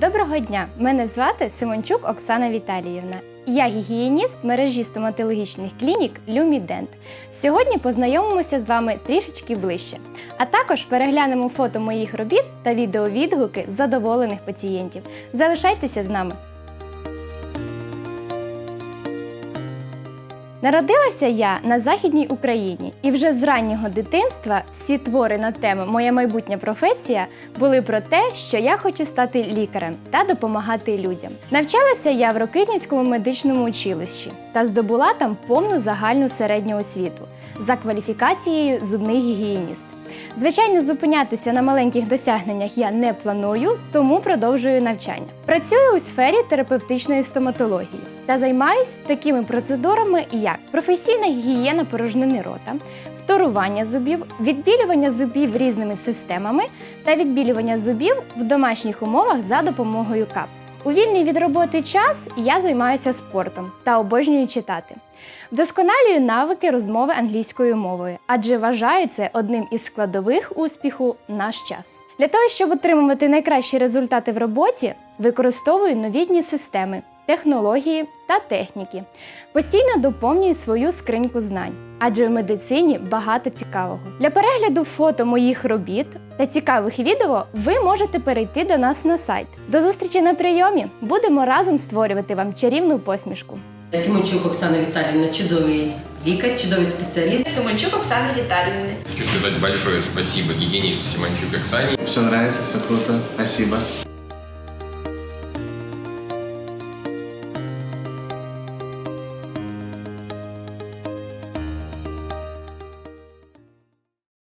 Доброго дня! Мене звати Симончук Оксана Віталіївна. Я гігієніст мережі стоматологічних клінік Люмідент. Сьогодні познайомимося з вами трішечки ближче, а також переглянемо фото моїх робіт та відеовідгуки задоволених пацієнтів. Залишайтеся з нами. Народилася я на Західній Україні, і вже з раннього дитинства всі твори на тему Моя майбутня професія були про те, що я хочу стати лікарем та допомагати людям. Навчалася я в Рокитнівському медичному училищі та здобула там повну загальну середню освіту за кваліфікацією зубний гігієніст. Звичайно, зупинятися на маленьких досягненнях я не планую, тому продовжую навчання. Працюю у сфері терапевтичної стоматології та займаюсь такими процедурами, як професійна гігієна порожнини рота, вторування зубів, відбілювання зубів різними системами та відбілювання зубів в домашніх умовах за допомогою кап. У вільний від роботи час я займаюся спортом та обожнюю читати. Вдосконалюю навики розмови англійською мовою, адже вважаю це одним із складових успіху наш час. Для того, щоб отримувати найкращі результати в роботі, використовую новітні системи, технології та техніки. Постійно доповнюю свою скриньку знань, адже в медицині багато цікавого. Для перегляду фото моїх робіт та цікавих відео ви можете перейти до нас на сайт. До зустрічі на прийомі! Будемо разом створювати вам чарівну посмішку. Сімончук Оксана Віталіївна чудовий лікар, чудовий спеціаліст. Симончук Оксаны Витальевны. Хочу сказать большое спасибо гигиенисту Симончук Оксане. Все нравится, все круто. Спасибо.